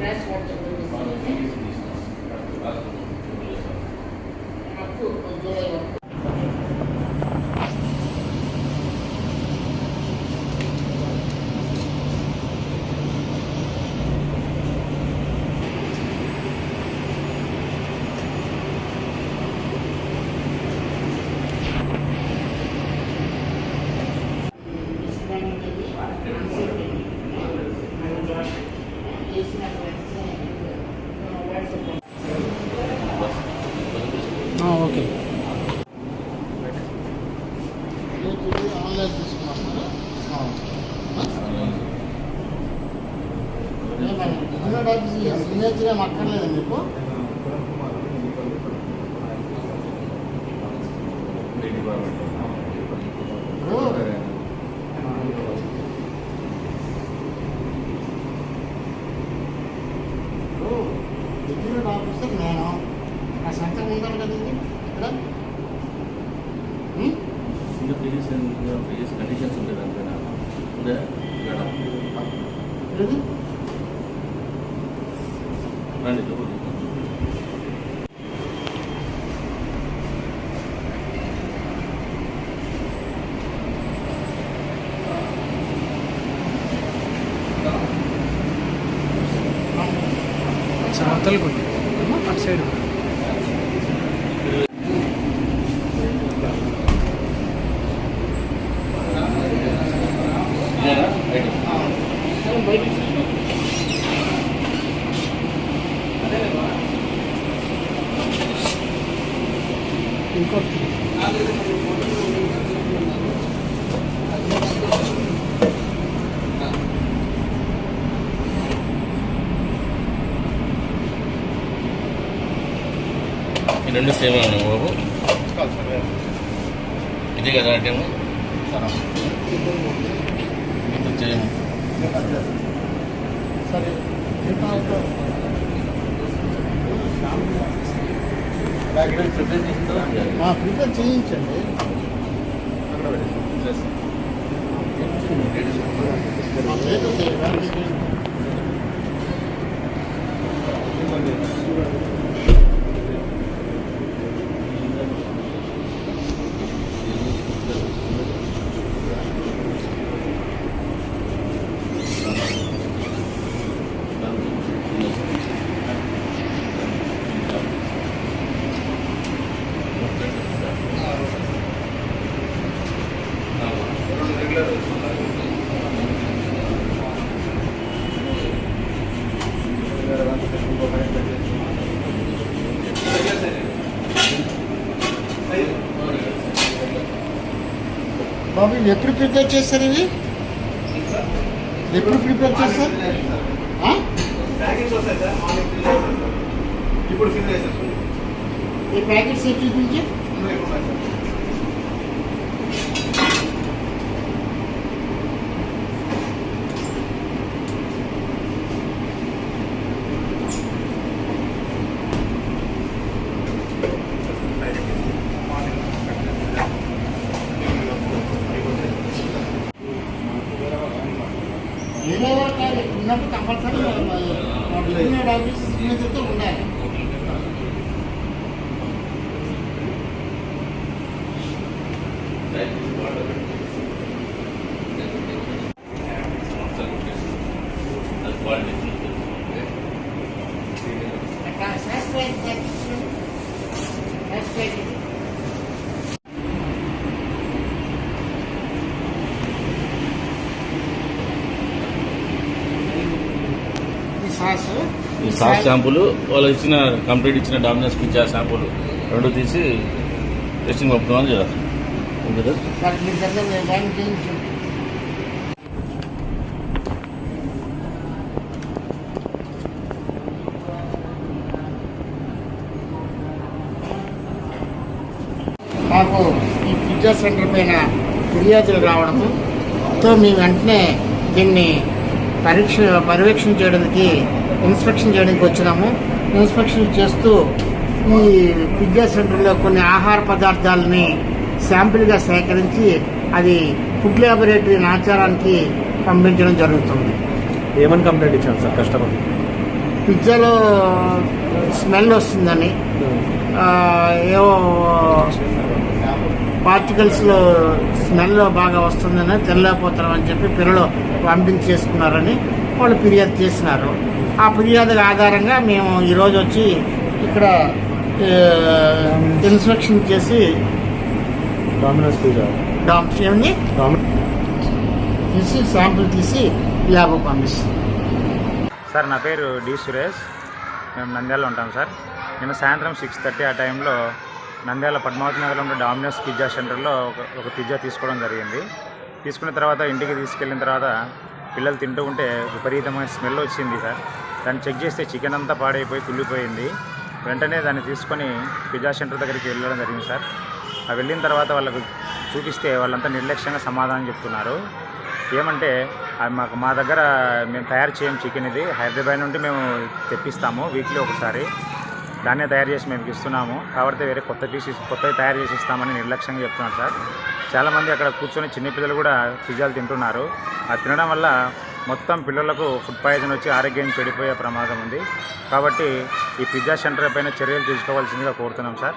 fresh water will be online తీసుకున్నాం signature ఏం అక్కర్లేదు మీకు ఇప్పుడు డిగ్రీ ఆఫీసర్ నేను. నా సంతకం ఉండాలి కదండి? ఇక్కడ? ఇంకా ప్రీవియస్ ప్రీవియస్ కండిషన్స్ ఉండేది అంతేనా ఉందా ఇక్కడ ఏది? రండి లోపలికి. అవతల కొద్ది అటు సైడ్ ఇంకోటి ఈ రెండు సేమ్ ఉన్నాయి బాబు. ఇదే కదా ఇప్పుడు సేమ్ సరే ఇంకా ఒక- ప్రిపేర్ చేయించండి. మా బాబు ఎప్పుడు ప్రిపేర్ చేస్తారు ఇవి? ఎప్పుడు ప్రిపేర్ చేస్తారు? ఇప్పుడు ఈ ప్యాకెట్స్ చూపించి? ఏదో ఒక ఉన్నప్పుడు కంపల్సరీ డిగ్రీ ఆఫీస్ సిగ్నేచర్తో ఉండాలి అట్లా శాస్త్రీయ శాస్త్రీయ ఈ సాసు ఈ సాస్ షాంపూలు వాళ్ళు ఇచ్చిన కంప్లీట్ ఇచ్చిన డామినోస్ పిచ్చా షాంపూలు రెండు తీసి టెస్టింగ్ పంపుతామని చేయాలి సార్ మాకు ఈ పిజ్జా సెంటర్ పైన ఫిర్యాదులు రావడము తో మేము వెంటనే దీన్ని పరీక్ష పర్యవేక్షణ చేయడానికి ఇన్స్పెక్షన్ చేయడానికి వచ్చినాము. ఇన్స్పెక్షన్ చేస్తూ ఈ పిజ్జా సెంటర్లో కొన్ని ఆహార పదార్థాలని శాంపిల్గా సేకరించి అది ఫుడ్ ల్యాబొరేటరీ ఆచారానికి పంపించడం జరుగుతుంది. ఏమని కంప్లైంట్ ఇచ్చాను సార్ కస్టమర్? పిజ్జాలో స్మెల్ వస్తుందని ఏవో పార్టికల్స్లో స్మెల్ బాగా వస్తుందని తెల్లపోతారు అని చెప్పి పిల్లలు వామిటింగ్ చేసుకున్నారని వాళ్ళు ఫిర్యాదు చేసినారు. ఆ ఫిర్యాదు ఆధారంగా మేము ఈరోజు వచ్చి ఇక్కడ ఇన్స్పెక్షన్ చేసి డామినోస్ పిజ్జా డామ్ ఏమని డామి తీసి శాంపుల్ తీసి ల్యాబ్ పంపిస్తాం. సార్ నా పేరు డి సురేష్. మేము నంద్యాలలో ఉంటాం సార్. నిన్న సాయంత్రం సిక్స్ థర్టీ ఆ టైంలో నంద్యాల పద్మావతి నగర్లో ఉన్న డామినోస్ పిజ్జా సెంటర్లో ఒక ఒక పిజ్జా తీసుకోవడం జరిగింది. తీసుకున్న తర్వాత ఇంటికి తీసుకెళ్ళిన తర్వాత పిల్లలు తింటూ ఉంటే విపరీతమైన స్మెల్ వచ్చింది సార్. దాన్ని చెక్ చేస్తే చికెన్ అంతా పాడైపోయి కుళ్ళిపోయింది. వెంటనే దాన్ని తీసుకొని పిజ్జా సెంటర్ దగ్గరికి వెళ్ళడం జరిగింది సార్. ఆ వెళ్ళిన తర్వాత వాళ్ళకు చూపిస్తే వాళ్ళంతా నిర్లక్ష్యంగా సమాధానం చెప్తున్నారు. ఏమంటే అది మాకు మా దగ్గర మేము తయారు చేయం చికెన్ ఇది. హైదరాబాద్ నుండి మేము తెప్పిస్తాము వీక్లీ ఒకసారి. దాన్నే తయారు చేసి మేము ఇస్తున్నాము. కాబట్టి వేరే కొత్త పీసెస్ కొత్తవి తయారు చేసి ఇస్తామని నిర్లక్ష్యంగా చెప్తున్నాను సార్. చాలామంది అక్కడ కూర్చొని చిన్నపిల్లలు కూడా పిజ్జాలు తింటున్నారు. ఆ తినడం వల్ల మొత్తం పిల్లలకు ఫుడ్ పాయిజన్ వచ్చి ఆరోగ్యం చెడిపోయే ప్రమాదం ఉంది. కాబట్టి ఈ పిజ్జా సెంటర్ పైన చర్యలు తీసుకోవాల్సిందిగా కోరుతున్నాం సార్.